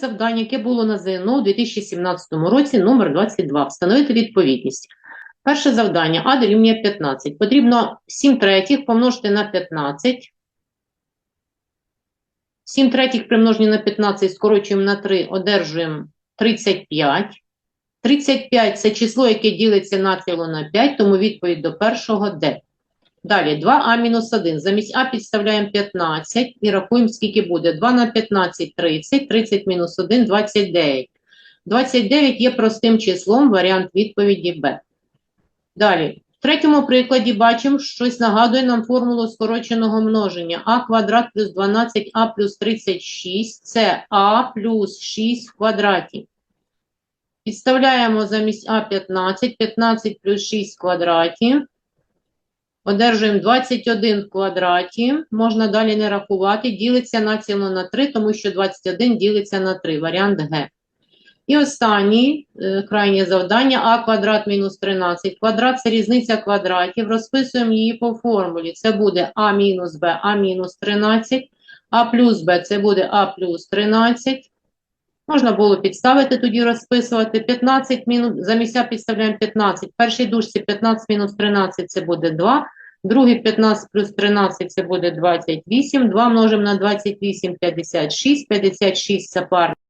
завдання, яке було на ЗНО у 2017 році, номер 22. Встановити відповідність. Перше завдання. А дорівнює 15. Потрібно 7 третіх помножити на 15. 7 третіх примножені на 15 скорочуємо на 3, одержуємо 35. 35 – це число, яке ділиться націло на 5, тому відповідь до першого Д. Далі 2а мінус 1. Замість А підставляємо 15 і рахуємо, скільки буде. 2 на 15 – 30, 30 мінус 1 – 29. 29 є простим числом, варіант відповіді Б. Далі. В третьому прикладі бачимо, щось нагадує нам формулу скороченого множення. А квадрат плюс 12а плюс 36 – це а плюс 6 в квадраті. Підставляємо замість А 15, 15 плюс 6 в квадраті. Одержуємо 21 в квадраті. Можна далі не рахувати. Ділиться націло на 3, тому що 21 ділиться на 3. Варіант Г. І останнє, е, крайнє завдання. А квадрат мінус 13. Квадрат – це різниця квадратів. Розписуємо її по формулі. Це буде А мінус Б, А мінус 13. А плюс Б – це буде А плюс 13. Можна було підставити тоді розписувати. 15 мінус, замість підставляємо 15. В першій дужці 15 мінус 13 це буде 2. Другий 15 плюс 13 це буде 28. 2 множимо на 28 – 56. 56 – це парний